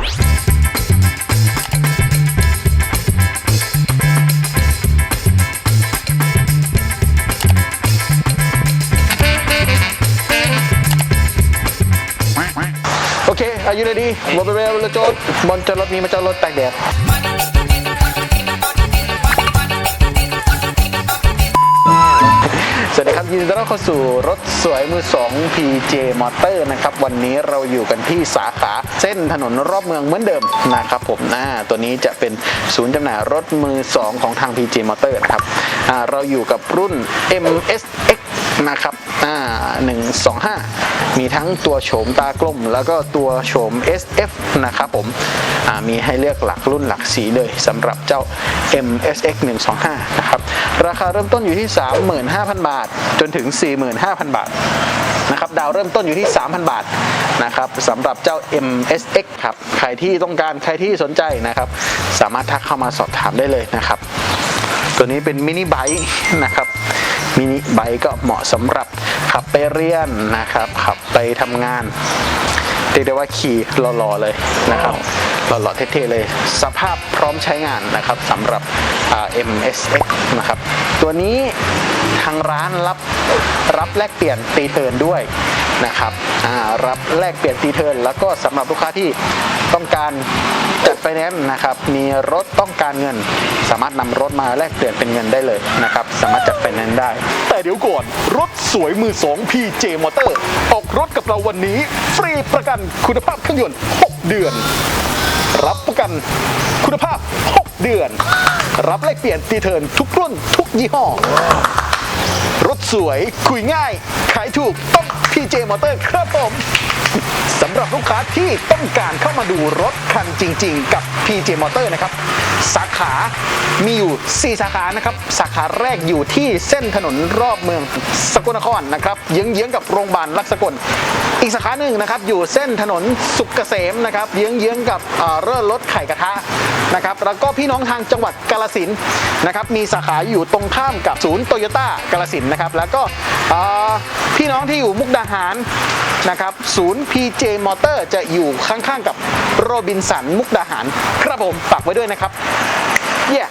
โอเคอายุเลยดีหมดไปเร็วเราจดบอลจะรถนี้มาจะรถแตกแดด ยินดีต้อนรับเข้าสู่รถสวยมือ 2 PJ Motor นะครับ วันนี้เราอยู่กันที่สาขาเส้นถนนรอบเมืองเหมือนเดิมนะครับผมนะตัวนี้จะเป็นศูนย์จำหน่ายรถมือ 2 ของทาง PJ Motor นะครับเราอยู่กับรุ่น MSX นะครับอ่า125 มีทั้งตัวโฉมตากลม แล้วก็ตัวโฉม SF นะครับผมอ่ามีให้เลือกหลักรุ่นหลักสีเลยสำหรับเจ้า MSX 125นะครับราคาเริ่มต้นอยู่ที่ 35,000 บาท จนถึง 45,000 บาทนะครับดาวเริ่มต้นอยู่ที่ 3,000 บาทนะครับสำหรับเจ้า MSX ครับใครที่ต้องการใครที่สนใจนะครับ สามารถทักเข้ามาสอบถามได้เลยนะครับ ตัวนี้เป็นมินิไบค์นะครับ มินิไบค์ก็เหมาะสำหรับขับไปเรียนนะครับ ขับไปทำงานเรียกได้ว่าขี่หล่อๆเลยนะครับหล่อๆเท่ๆเลย สภาพพร้อมใช้งานนะครับสำหรับ MSX นะครับ ตัวนี้ทางร้านรับรับแลกเปลี่ยนตีเทินด้วยนะครับรับแลกเปลี่ยนตีเทินแล้วก็สำหรับลูกค้าที่ ต้องการจัดไฟแนนซ์นะครับ มีรถต้องการเงิน สามารถนำรถมาแลกเปลี่ยนเป็นเงินได้เลยนะครับ สามารถจัดไฟแนนซ์ได้ แต่เดี๋ยวก่อน รถสวยมือ2 PJ Motor ออกรถกับเราวันนี้ ฟรีประกันคุณภาพเครื่องยนต์ 6 เดือน รับประกันคุณภาพ 6 เดือน รับแลกเปลี่ยนตีเทินทุกรุ่นทุกยี่ห้อ รถสวยคุยง่าย ขายถูกต้อง PJ Motor ครับผมสำหรับลูกค้าที่ต้องการเข้ามาดูรถคันจริง ๆ กับ PJ Motor นะครับ สาขามีอยู่ 4 สาขานะครับ สาขาแรกอยู่ที่เส้นถนนรอบเมืองสกลนครนะครับเยื้องๆกับโรงพยาบาลรักสกล อีกสาขาหนึ่งนะครับ อยู่เส้นถนนสุกเกษมนะครับเยื้องๆกับเรือรถไข่กระทะนะครับแล้วก็พี่น้องทางจังหวัดกาลสินนะครับมีสาขาอยู่ตรงข้ามกับศูนย์โตโยต้ากาลสินนะครับแล้วก็พี่น้องที่อยู่มุกดาหารนะครับศูนย์ PJ มอเตอร์จะอยู่ข้างๆกับโรบินสันมุกดาหาร ครับผมฝากไว้ด้วยนะครับ เย้